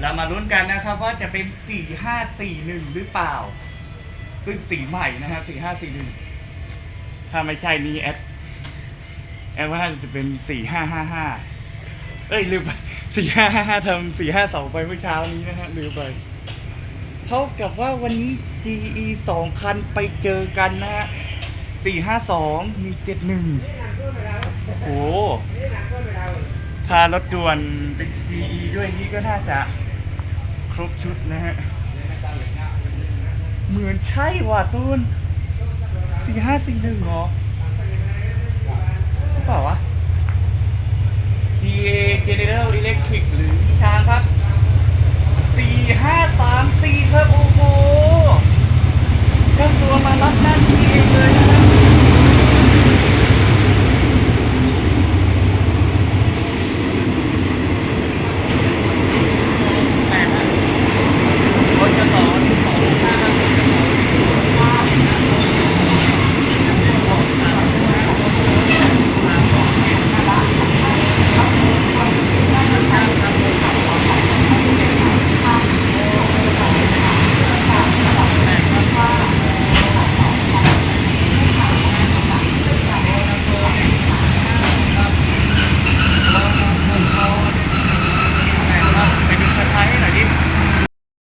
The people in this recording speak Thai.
เรามาลุ้นกันนะครับว่าจะเป็นสี่ห้าสี่หรือเปล่า ซึ่งสีใหม่นะครับสี่ห้าสี่หนึ่งถ้าไม่ใช่นี่แอดแอดว่าน่าจะเป็นสี่ห้าห้าห้าเอ้ยลืมไปสี่ห้าห้าห้าทำสี่ห้าสองไปเมื่อเช้านี้นะฮะลืมไป เท่ากับว่าวันนี้ GE สองคันไปเจอกันนะฮะสี่ห้าสองมีเจ็ดหนึ่งโอ้โหถ้ารถด่วนเป็น GE ด้วยนี่ก็น่าจะ ครบชุดนะฮะ เหมือนใช่ว่ะตูนสี่ห้าสี่หนึ่งเหรอหรือเปล่าวะ DA General Electric